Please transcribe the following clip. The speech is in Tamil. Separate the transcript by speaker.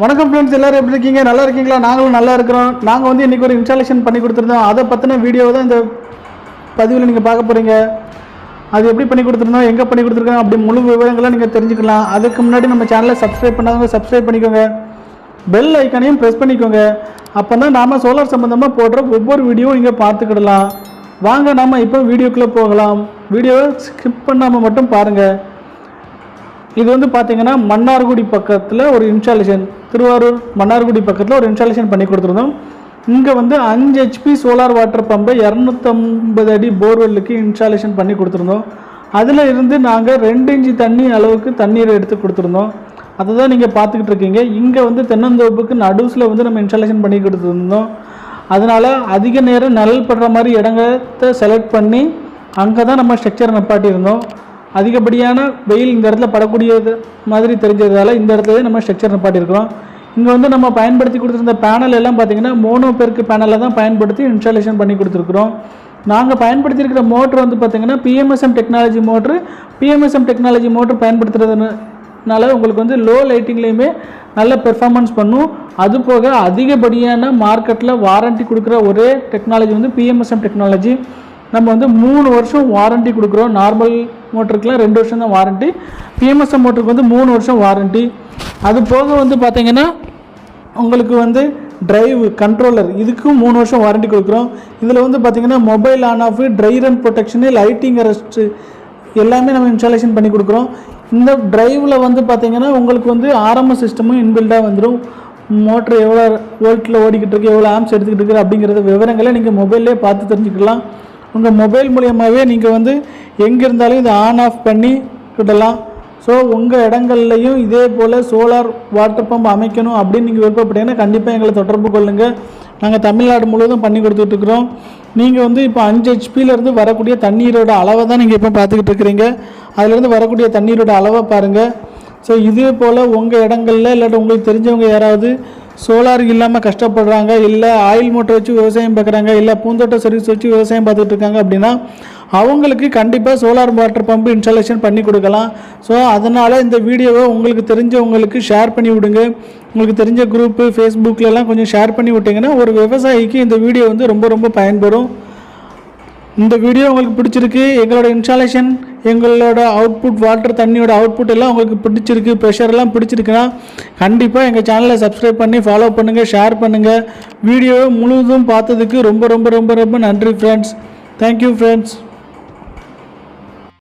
Speaker 1: வணக்கம் ஃப்ரெண்ட்ஸ் எல்லாரும் எப்படி இருக்கீங்க நல்லா இருக்கீங்களா நாங்களும் நல்லா இருக்கிறோம் நாங்கள் வந்து இன்றைக்கி ஒரு இன்ஸ்டாலேஷன் பண்ணி கொடுத்துருந்தோம் அதை பற்றின வீடியோவை தான் இந்த பதிவில் நீங்கள் பார்க்க போகிறீங்க அது எப்படி பண்ணி கொடுத்துருந்தோம் எங்கே பண்ணி கொடுத்துருக்கோம் அப்படி முழு விவரங்களாக நீங்கள் தெரிஞ்சுக்கலாம் அதுக்கு முன்னாடி நம்ம சேனலை சப்ஸ்கிரைப் பண்ணாதவங்க சப்ஸ்கிரைப் பண்ணிக்கோங்க பெல் ஐக்கானையும் ப்ரெஸ் பண்ணிக்கோங்க அப்போ தான் நாம் சோலார் சம்மந்தமாக போடுற ஒவ்வொரு வீடியோவும் இங்கே பார்த்துக்கிடலாம் வாங்க நாம் இப்போ வீடியோக்குள்ளே போகலாம் வீடியோவை ஸ்கிப் பண்ணாமல் மட்டும் பாருங்கள் இது வந்து பார்த்தீங்கன்னா மன்னார்குடி பக்கத்தில் ஒரு இன்ஸ்டாலேஷன் திருவாரூர் மன்னார்குடி பக்கத்தில் ஒரு இன்ஸ்டாலேஷன் பண்ணி கொடுத்துருந்தோம் இங்கே வந்து அஞ்சு ஹெச்பி சோலார் வாட்டர் பம்பை இரநூத்தம்பது அடி போர்வெல்லுக்கு இன்ஸ்டாலேஷன் பண்ணி கொடுத்துருந்தோம் அதில் இருந்து நாங்கள் ரெண்டு இன்ச்சு தண்ணி அளவுக்கு தண்ணீரை எடுத்து கொடுத்துருந்தோம் அதை தான் நீங்கள் பார்த்துக்கிட்டு இருக்கீங்க இங்கே வந்து தென்னந்தோப்புக்கு நடுஸில் வந்து நம்ம இன்ஸ்டாலேஷன் பண்ணி கொடுத்துருந்தோம் அதனால் அதிக நேரம் நிழல் படுற மாதிரி இடங்கத்தை செலக்ட் பண்ணி அங்கே தான் நம்ம ஸ்ட்ரக்சர் நிப்பாட்டியிருந்தோம் அதிகப்படியான வெயில் இந்த இடத்துல படக்கூடியது மாதிரி தெரிஞ்சதால் இந்த இடத்துல நம்ம ஸ்ட்ரக்சர் நிப்பாட்டியிருக்கிறோம் இங்கே வந்து நம்ம பயன்படுத்தி கொடுத்துருந்த பேனல் எல்லாம் பார்த்திங்கன்னா மோனோ பெருக்கு பேனலை தான் பயன்படுத்தி இன்ஸ்டாலேஷன் பண்ணி கொடுத்துருக்குறோம் நாங்கள் பயன்படுத்தியிருக்கிற மோட்ரு வந்து பார்த்திங்கன்னா P M S M technology motor P M S M technology motor பயன்படுத்துறதுனால உங்களுக்கு வந்து லோ லைட்டிங்லேயுமே நல்ல பெர்ஃபார்மன்ஸ் பண்ணும் அது போக அதிகப்படியான மார்க்கெட்டில் வாரண்ட்டி கொடுக்குற ஒரே டெக்னாலஜி வந்து பிஎம்எஸ்எம் டெக்னாலஜி நம்ம வந்து மூணு வருஷம் வாரண்ட்டி கொடுக்குறோம் நார்மல் மோட்டருக்குலாம் ரெண்டு வருஷம் தான் வாரண்ட்டி பிஎம்எஸ்எம் மோட்டருக்கு வந்து மூணு வருஷம் வாரண்ட்டி அது போக வந்து பார்த்திங்கன்னா உங்களுக்கு வந்து ட்ரைவ் கண்ட்ரோலர் இதுக்கும் மூணு வருஷம் வாரண்ட்டி கொடுக்குறோம் இதில் வந்து பார்த்திங்கன்னா mobile on off dry run protection lighting arrest எல்லாமே நம்ம இன்ஸ்டாலேஷன் பண்ணி கொடுக்குறோம் இந்த ட்ரைவில் வந்து பார்த்திங்கன்னா உங்களுக்கு வந்து ஆரம்ப சிஸ்டமும் இன்பில்டாக வந்துடும் மோட்ரு எவ்வளோ வோல்ட்டில் ஓடிக்கிட்டு இருக்கு எவ்வளோ ஆம்ஸ் எடுத்துக்கிட்டு இருக்கு அப்படிங்கிறத விவரங்களை நீங்கள் மொபைல்லே பார்த்து தெரிஞ்சுக்கலாம் உங்கள் மொபைல் மூலியமாகவே நீங்கள் வந்து எங்கே இருந்தாலும் இதை ஆன் ஆஃப் பண்ணி விடலாம் ஸோ உங்கள் இடங்கள்லையும் இதே போல் சோலார் வாட்டர் பம்ப் அமைக்கணும் அப்படின்னு நீங்கள் விருப்பப்பட்டீங்கன்னா கண்டிப்பாக எங்களை தொடர்பு கொள்ளுங்கள் நாங்கள் தமிழ்நாடு முழுவதும் பண்ணி கொடுத்துட்ருக்குறோம் நீங்கள் வந்து இப்போ அஞ்சு ஹெச்பியிலேருந்து வரக்கூடிய தண்ணீரோட அளவை தான் நீங்கள் இப்போ பார்த்துக்கிட்டு இருக்கிறீங்க அதுலேருந்து வரக்கூடிய தண்ணீரோட அளவை பாருங்கள் ஸோ இதே போல் உங்கள் இடங்களில் இல்லாட்டி உங்களுக்கு தெரிஞ்சவங்க யாராவது சோலார் இல்லாமல் கஷ்டப்படுறாங்க இல்லை ஆயில் மோட்டர் வச்சு விவசாயம் பார்க்குறாங்க இல்லை பூந்தோட்ட சர்வீஸ் வச்சு விவசாயம் பார்த்துட்டு இருக்காங்க அப்படின்னா அவங்களுக்கு கண்டிப்பாக சோலார் வாட்டர் பம்பு இன்ஸ்டாலேஷன் பண்ணி கொடுக்கலாம் ஸோ அதனால் இந்த வீடியோவை உங்களுக்கு தெரிஞ்சவங்களுக்கு ஷேர் பண்ணி விடுங்க உங்களுக்கு தெரிஞ்ச குரூப்பு ஃபேஸ்புக்கிலலாம் கொஞ்சம் ஷேர் பண்ணி விட்டிங்கன்னா ஒரு விவசாயிக்கு இந்த வீடியோ வந்து ரொம்ப ரொம்ப பயன்பெறும் இந்த வீடியோ உங்களுக்கு பிடிச்சிருக்கு எங்களோட இன்ஸ்டாலேஷன் எங்களோட அவுட்புட் வாட்டர் தண்ணியோட அவுட்புட் எல்லாம் உங்களுக்கு பிடிச்சிருக்கு ப்ரெஷர்லாம் பிடிச்சிருக்குன்னா கண்டிப்பாக எங்கள் சேனலை சப்ஸ்கிரைப் பண்ணி ஃபாலோ பண்ணுங்கள் ஷேர் பண்ணுங்கள் வீடியோவை முழுவதும் பார்த்ததுக்கு ரொம்ப ரொம்ப ரொம்ப ரொம்ப நன்றி ஃப்ரெண்ட்ஸ் தேங்க்யூ ஃப்ரெண்ட்ஸ்